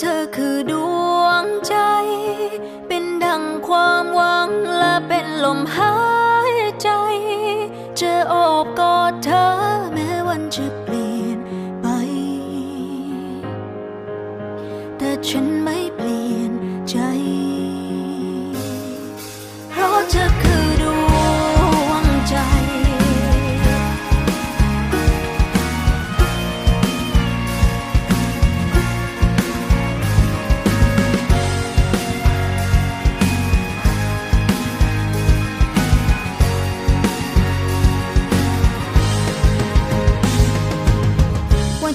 เธอคือดวงใจ เป็นดังความหวังและเป็นลมหายใจ จะโอบกอดเธอแม้วันจะเปลี่ยนไป แต่ฉันไม่เปลี่ยน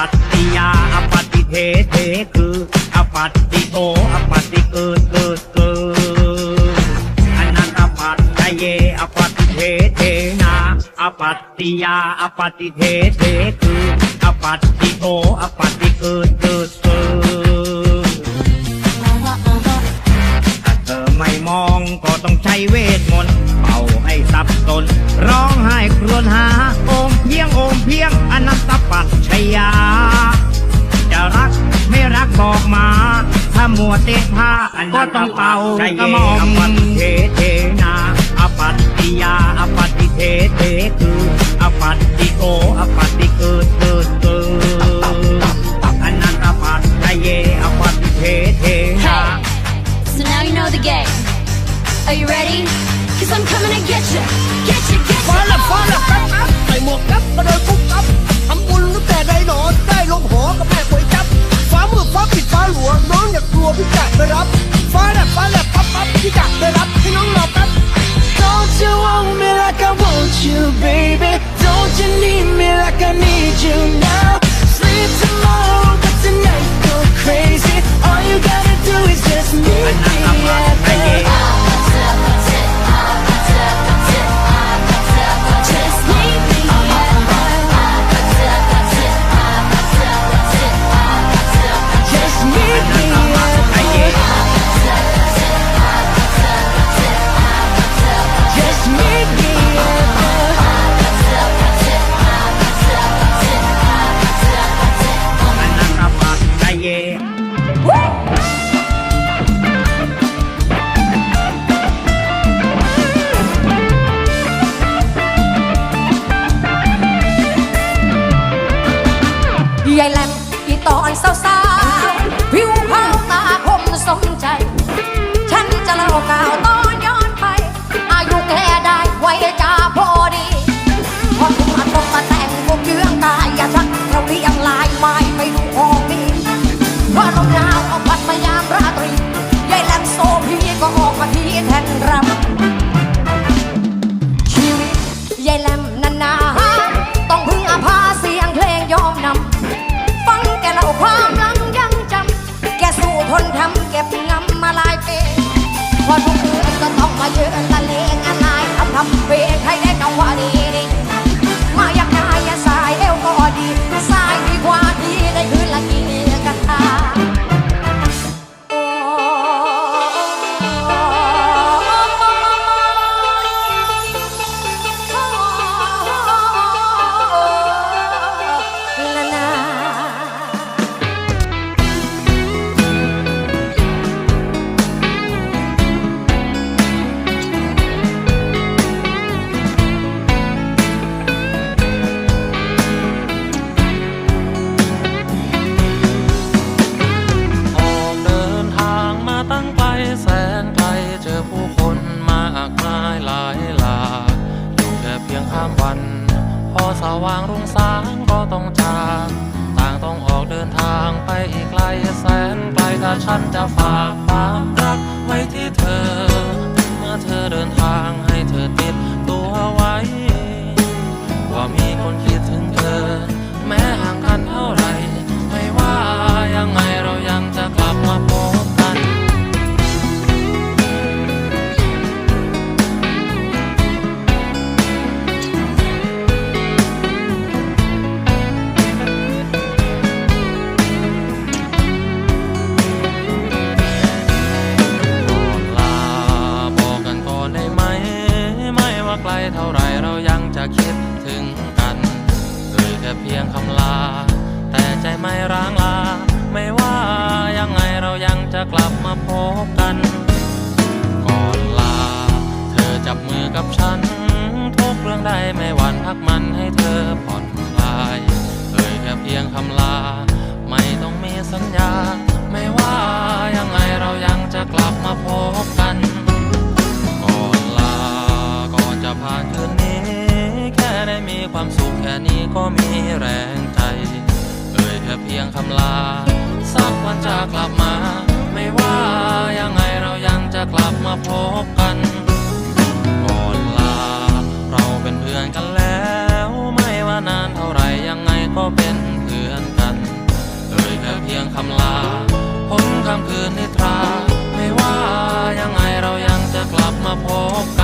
ปัตติยาอปฏิเทเทคืออปัตติโตอปฏิเกิดเกิดเกิดอนันตปัตตะเยอปฏิเทเทนาอปัตติยาอปฏิเทเทคืออปัตติโตอปฏิเกิดเกิดเกิดถ้าเธอไม่มองก็ต้องใช้เวทมนต์เป่าให้สับสนร้องไห้ครวญหา โอมเพียงโอมเพียงอนันตปัจชยา ตะท่าก็ต้องเป่ากระหม่อมเทเทนาอปัตติยาอปัตติเทเทคืออปัตติโกอปัต cao ว่างรุ่งสางก็ต้องจากต่างต้องออกเดินทางไปอีกไกลแสนไกลถ้าฉันจะฝากความรัก ไกลเท่าไรเรายังจะคิดถึงกันเอ่ยแค่เพียงคำลา แต่ใจไม่ร้างลา ไม่ว่ายังไงเรายังจะกลับมาพบกัน ก่อนลา เธอจับมือกับฉัน ทุกเรื่องใดไม่หวั่นพักมันให้เธอผ่อนคลายเอ่ยแค่เพียงคำลา ไม่ต้องมีสัญญา ไม่ว่ายังไงเรายังจะกลับมาพบ ก็มีแรงใจ เอ่ยแค่เพียงคำลา สักวันจะกลับมา ไม่ว่ายังไงเรายังจะกลับมาพบกันก่อนลา เราเป็นเพื่อนกันแล้ว ไม่ว่านานเท่าไหรยังไงก็เป็นเพื่อนกัน เอ่ยแค่เพียงคำลาพ้นคำคืนนิทรา ไม่ว่ายังไงเรายังจะกลับมาพบ